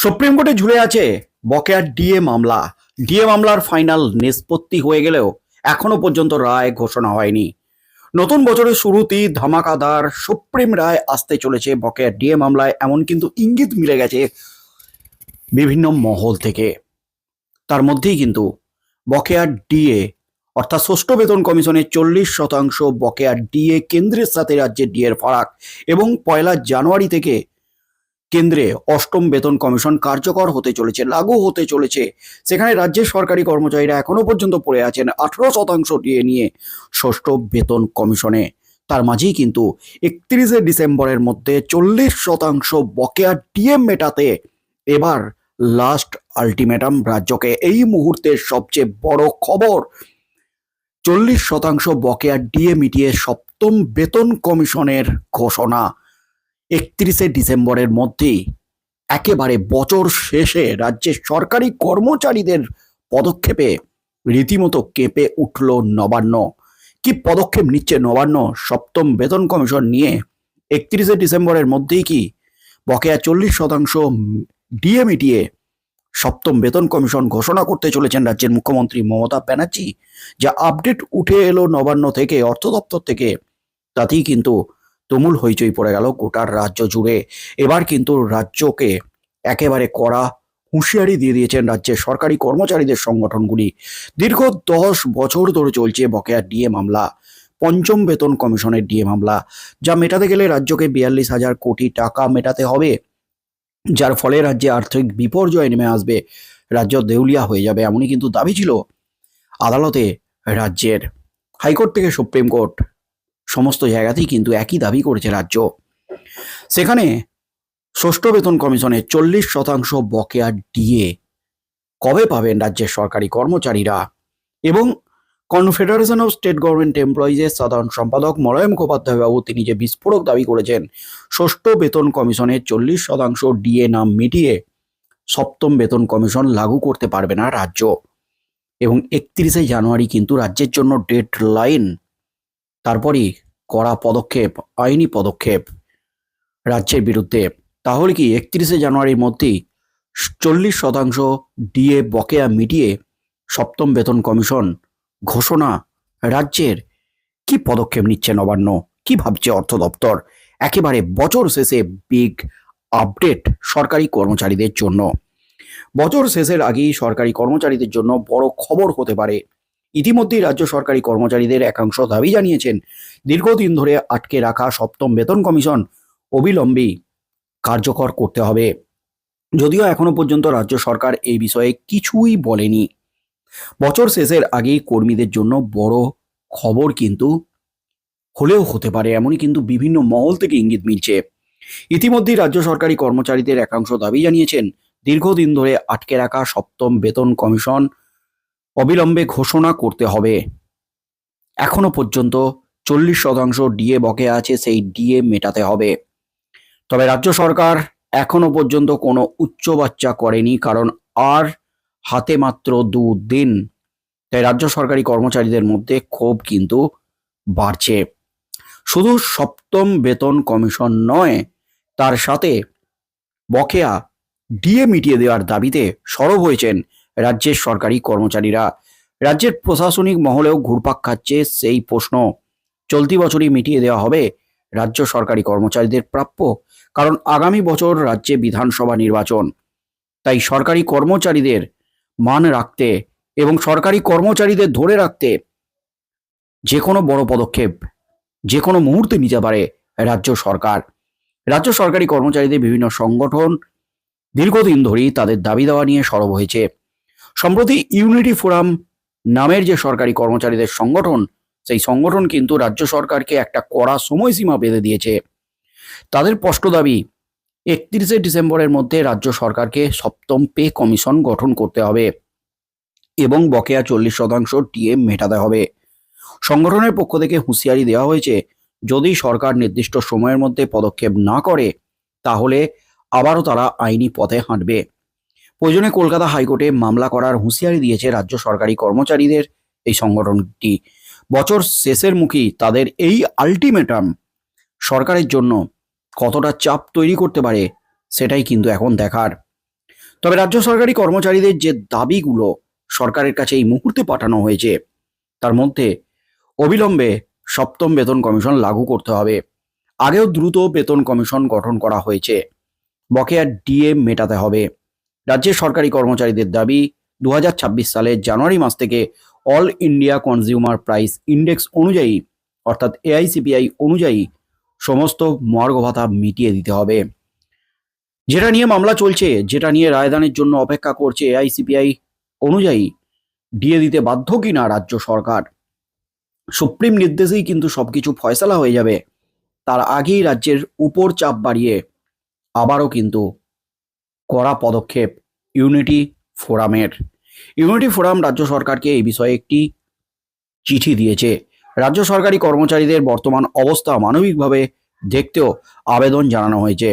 Supreme কোর্টে ঝুলে আছে বকেয়ার ডিএ মামলা। ডিএ মামলার ফাইনাল নিষ্পত্তি হয়ে গেলেও এখনও পর্যন্ত রায় ঘোষণা হয়নি। নতুন বছরের শুরুতেই ধামাকাদার সুপ্রিম রায় আসতে চলেছে বকেয়ার ডিএ মামলায়, এমন কিন্তু ইঙ্গিত মিলে গেছে বিভিন্ন মহল থেকে। তার মধ্যেই কিন্তু বকেয়ার ডিএ, অর্থাৎ ষষ্ঠ বেতন কমিশনের চল্লিশ শতাংশ বকেয়ার ডিএ কেন্দ্রের সাথে রাজ্যের ডিএর ফারাক এবং পয়লা জানুয়ারি থেকে কেন্দ্রে অষ্টম বেতন কমিশন কার্যকর হতে চলেছে, লাগু হতে চলেছে। সেখানে রাজ্যের সরকারি কর্মচারীরা এখনও পর্যন্ত পড়ে আছেন আঠারো শতাংশ ডিএ নিয়ে ষষ্ঠ বেতন কমিশনে। তার মাঝেই কিন্তু একত্রিশে ডিসেম্বরের মধ্যে চল্লিশ শতাংশ বকেয়া ডিএ মেটাতে এবার লাস্ট আলটিমেটাম রাজ্যকে এই মুহূর্তের সবচেয়ে বড় খবর। চল্লিশ শতাংশ বকেয়া ডিএ মিটিয়ে সপ্তম বেতন কমিশনের ঘোষণা। একত্রিশে ডিসেম্বরের মধ্যেই একেবারে বছর শেষে রাজ্যের সরকারি কর্মচারীদের পদক্ষেপে রীতিমতো কেঁপে উঠল নবান্ন। কি পদক্ষেপ নিচ্ছে নবান্ন? সপ্তম বেতন কমিশন নিয়ে একত্রিশে ডিসেম্বরের মধ্যেই কি বকেয়া চল্লিশ শতাংশ ডিএ সপ্তম বেতন কমিশন ঘোষণা করতে চলেছেন রাজ্যের মুখ্যমন্ত্রী মমতা ব্যানার্জি? যা আপডেট উঠে এলো নবান্ন থেকে, অর্থ দপ্তর থেকে। তাতেই কিন্তু তুমুল হইচই পড়ে গেল গোটার রাজ্য জুড়ে। এবার কিন্তু রাজ্যকে একেবারে কড়া হুঁশিয়ারি দিয়ে দিয়েছেন রাজ্যের সরকারি কর্মচারীদের সংগঠনগুলি। দীর্ঘ দশ বছর ধরে চলছে বকেয়া ডিএ মামলা, পঞ্চম বেতন কমিশনের ডিএ মামলা, যা মেটাতে গেলে রাজ্যকে বিয়াল্লিশ হাজার কোটি টাকা মেটাতে হবে, যার ফলে রাজ্যে আর্থিক বিপর্যয় নেমে আসবে, রাজ্য দেউলিয়া হয়ে যাবে এমনই কিন্তু দাবি ছিল আদালতে রাজ্যের হাইকোর্ট থেকে সুপ্রিম কোর্ট। সমস্ত জায়গাতেই কিন্তু একই দাবি করেছে রাজ্য। সেখানে ষষ্ঠ বেতন কমিশনের চল্লিশ শতাংশ বকেয়া ডিএ কবে পাবেন রাজ্যের সরকারি কর্মচারীরা? এবং কনফেডারেশন অফ স্টেট গভর্নমেন্ট এমপ্লয়িজের সাধারণ সম্পাদক মলয় মুখোপাধ্যায় বাবু তিনি যে বিস্ফোরক দাবি করেছেন, ষষ্ঠ বেতন কমিশনের চল্লিশ শতাংশ ডিএ নাম মিটিয়ে সপ্তম বেতন কমিশন লাগু করতে পারবে না রাজ্য। এবং একত্রিশে জানুয়ারি কিন্তু রাজ্যের জন্য ডেড লাইন তারপরই কড়া পদক্ষেপ, আইনি পদক্ষেপ রাজ্যের বিরুদ্ধে। তাহলে কি একত্রিশে জানুয়ারির মধ্যেই চল্লিশ শতাংশ ডিএ বকেয়া মিটিয়ে সপ্তম বেতন কমিশন ঘোষণা রাজ্যের? কি পদক্ষেপ নিচ্ছে নবান্ন? কি ভাবছে অর্থ দপ্তর? একেবারে বছর শেষে বিগ আপডেট সরকারি কর্মচারীদের জন্য। বছর শেষের আগেই সরকারি কর্মচারীদের জন্য বড় খবর হতে পারে। ইতিমধ্যেই রাজ্য সরকারি কর্মচারীদের একাংশ দাবি জানিয়েছেন, দীর্ঘদিন ধরে আটকে রাখা সপ্তম বেতন কমিশন অবিলম্বে কার্যকর করতে হবে। যদিও এখনও পর্যন্ত রাজ্য সরকার এই বিষয়ে কিছুই বলেনি। বছর শেষের আগেই কর্মীদের জন্য বড় খবর কিন্তু হলেও হতে পারে, এমনই কিন্তু বিভিন্ন মহল থেকে ইঙ্গিত মিলছে। ইতিমধ্যেই রাজ্য সরকারি কর্মচারীদের একাংশ দাবি জানিয়েছেন, দীর্ঘদিন ধরে আটকে রাখা সপ্তম বেতন কমিশন অবিলম্বে ঘোষণা করতে হবে। এখনও পর্যন্ত চল্লিশ শতাংশ ডিএ বকে আছে, সেই ডিএ মেটাতে হবে। তবে রাজ্য সরকার এখনও পর্যন্ত কোনো উচ্চ বাচ্চা করেনি, কারণ আর হাতে মাত্র দু দিন। তাই রাজ্য সরকারি কর্মচারীদের মধ্যে ক্ষোভ কিন্তু বাড়ছে। শুধু সপ্তম বেতন কমিশন নয়, তার সাথে বকেয়া ডিএ মিটিয়ে দেওয়ার দাবিতে সরব হয়েছেন রাজ্যের সরকারি কর্মচারীরা। রাজ্যের প্রশাসনিক মহলেও ঘুরপাক খাচ্ছে সেই প্রশ্ন। চলতি বছরই মিটিয়ে দেওয়া হবে রাজ্য সরকারি কর্মচারীদের প্রাপ্য, কারণ আগামী বছর রাজ্যে বিধানসভা নির্বাচন। তাই সরকারি কর্মচারীদের মান রাখতে এবং সরকারি কর্মচারীদের ধরে রাখতে যে কোনো বড় পদক্ষেপ যে কোনো মুহূর্তে নিতে পারে রাজ্য সরকার। রাজ্য সরকারি কর্মচারীদের বিভিন্ন সংগঠন দীর্ঘদিন ধরেই তাদের দাবি দেওয়া নিয়ে সরব হয়েছে। সম্প্রতি ইউনিটি ফোরাম নামের যে সরকারি কর্মচারীদের সংগঠন, সেই সংগঠন কিন্তু রাজ্য সরকারকে একটা কড়া সময়সীমা বেঁধে দিয়েছে। তাদের স্পষ্ট দাবি, একত্রিশে ডিসেম্বরের মধ্যে রাজ্য সরকারকে সপ্তম পে কমিশন গঠন করতে হবে এবং বকেয়া চল্লিশ শতাংশ টিএ মেটাতে হবে। সংগঠনের পক্ষ থেকে হুঁশিয়ারি দেওয়া হয়েছে, যদি সরকার নির্দিষ্ট সময়ের মধ্যে পদক্ষেপ না করে, তাহলে আবারও তারা আইনি পথে হাঁটবে। প্রয়োজনে কলকাতা হাইকোর্টে মামলা করার হুঁশিয়ারি দিয়েছে রাজ্য সরকারি কর্মচারীদের এই সংগঠনটি। বছর শেষের মুখী তাদের এই আলটিমেটাম সরকারের জন্য কতটা চাপ তৈরি করতে পারে সেটাই কিন্তু এখন দেখার। তবে রাজ্য সরকারি কর্মচারীদের যে দাবিগুলো সরকারের কাছে এই মুহূর্তে পাঠানো হয়েছে, তার মধ্যে অবিলম্বে সপ্তম বেতন কমিশন লাগু করতে হবে। আগেও দ্রুত বেতন কমিশন গঠন করা হয়েছে। বকেয়া ডিএ মেটাতে হবে। রাজ্যের সরকারি কর্মচারীদের দাবি দু হাজার ছাব্বিশ সালের জানুয়ারি মাস থেকে All India consumer price index অনুযায়ী, অর্থাৎ এআইসিপিআই অনুযায়ী সমস্ত মর্গ ভাতা মিটিয়ে দিতে হবে। যেটা নিয়ে মামলা চলছে, যেটা নিয়ে রায়দানের জন্য অপেক্ষা করছে এআইসিপিআই অনুযায়ী, দিয়ে দিতে বাধ্য কিনা রাজ্য সরকার? সুপ্রিম নির্দেশেই কিন্তু সবকিছু ফয়সালা হয়ে যাবে। তার আগেই রাজ্যের উপর চাপ বাড়িয়ে আবারও কিন্তু কড়া পদক্ষেপ ইউনিটি ফোরামের ইউনিটি ফোরাম রাজ্য সরকারকে এই বিষয়ে একটি চিঠি দিয়েছে। রাজ্য সরকারি কর্মচারীদের বর্তমান অবস্থা মানবিকভাবে দেখতেও আবেদন জানানো হয়েছে।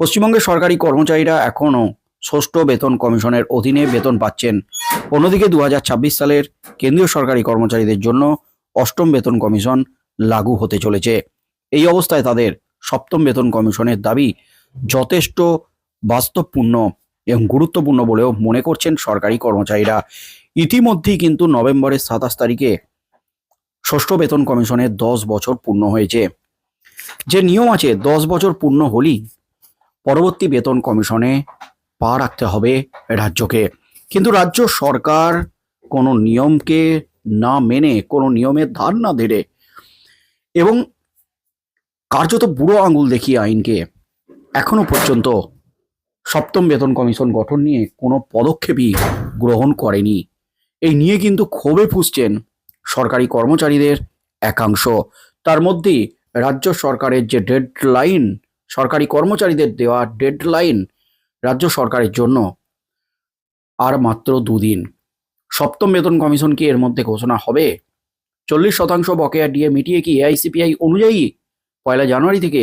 পশ্চিমবঙ্গের সরকারি কর্মচারীরা এখনও ষষ্ঠ বেতন কমিশনের অধীনে বেতন পাচ্ছেন। অন্যদিকে দু হাজার ছাব্বিশ সালের কেন্দ্রীয় সরকারি কর্মচারীদের জন্য অষ্টম বেতন কমিশন লাগু হতে চলেছে। এই অবস্থায় তাদের সপ্তম বেতন কমিশনের দাবি যথেষ্ট বাস্তবপূর্ণ এবং গুরুত্বপূর্ণ বলেও মনে করছেন সরকারি কর্মচারীরা। ইতিমধ্যেই কিন্তু নভেম্বরের সাতাশ তারিখে ষষ্ঠ বেতন কমিশনের দশ বছর পূর্ণ হয়েছে। যে নিয়ম আছে, দশ বছর পূর্ণ হলেই পরবর্তী বেতন কমিশনে পা রাখতে হবে রাজ্যকে। কিন্তু রাজ্য সরকার কোনো নিয়মকে না মেনে, কোনো নিয়মের ধার না ধরে এবং কার্যত বুড়ো আঙুল দেখিয়ে আইনকে এখনও পর্যন্ত সপ্তম বেতন কমিশন গঠন নিয়ে কোনো পদক্ষেপই গ্রহণ করেনি। এই নিয়ে কিন্তু ক্ষোভে ফুসছেন সরকারি কর্মচারীদের একাংশ। তার মধ্যে রাজ্য সরকারের যে ডেডলাইন, সরকারি কর্মচারীদের দেওয়া ডেডলাইন রাজ্য সরকারের জন্য আর মাত্র দুদিন। সপ্তম বেতন কমিশন কি এর মধ্যে ঘোষণা হবে? চল্লিশ শতাংশ বকেয়া ডিএ মিটিয়ে কি এআইসিপিআই অনুযায়ী পয়লা জানুয়ারি থেকে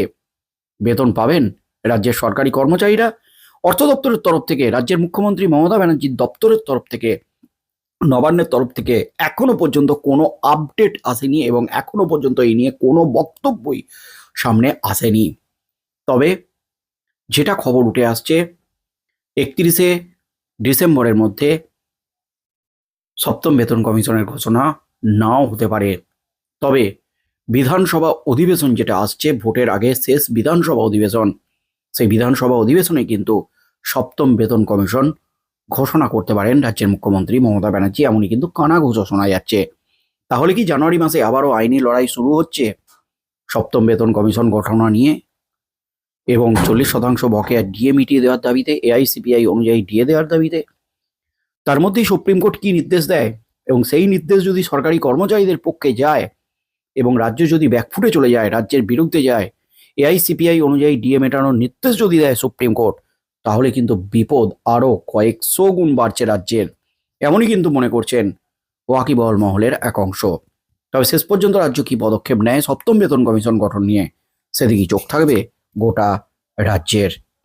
বেতন পাবেন রাজ্যের সরকারি কর্মচারীরা? অর্থ দপ্তরের তরফ থেকে, রাজ্যের মুখ্যমন্ত্রী মমতা ব্যানার্জির দপ্তরের তরফ থেকে, নবান্নের তরফ থেকে এখনও পর্যন্ত কোনো আপডেট আসেনি এবং এখনও পর্যন্ত এই নিয়ে কোনো বক্তব্যই সামনে আসেনি। তবে যেটা খবর উঠে আসছে, একত্রিশে ডিসেম্বরের মধ্যে সপ্তম বেতন কমিশনের ঘোষণা নাও হতে পারে। তবে বিধানসভা অধিবেশন যেটা আসছে, ভোটের আগে শেষ বিধানসভা অধিবেশন সেই বিধানসভা অধিবেশনে কিন্তু সপ্তম বেতন কমিশন ঘোষণা করতে পারেন রাজ্যের মুখ্যমন্ত্রী মমতা ব্যানার্জি। এমনই কিন্তু কানা ঘোষণা শোনা যাচ্ছে। তাহলে কি জানুয়ারি মাসে আবারও আইনি লড়াই শুরু হচ্ছে? সপ্তম বেতন কমিশন ঘটনা নিয়ে এবং চল্লিশ শতাংশ বকেয়া ডিএ মিটিয়ে দেওয়ার দাবিতে, এআইসিপিআই অনুযায়ী ডিএ দেওয়ার দাবিতে। তার মধ্যেই সুপ্রিম কোর্ট কি নির্দেশ দেয়? এবং সেই নির্দেশ যদি সরকারি কর্মচারীদের পক্ষে যায় এবং রাজ্য যদি ব্যাকফুটে চলে যায়, রাজ্যের বিরুদ্ধে যায় এআইসিপিআই অনুযায়ী ডিএ মেটানোর নির্দেশ যদি দেয় সুপ্রিম কোর্ট, তাহলে কিন্তু বিপদ আরও কয়েকশো গুণ বাড়ছে রাজ্যের। এমনই কিন্তু মনে করছেন ওয়াকিবহল মহলের এক অংশ। তবে শেষ পর্যন্ত রাজ্য কি পদক্ষেপ নেয় সপ্তম বেতন কমিশন গঠন নিয়ে সেদিকেই চোখ থাকবে গোটা রাজ্যের।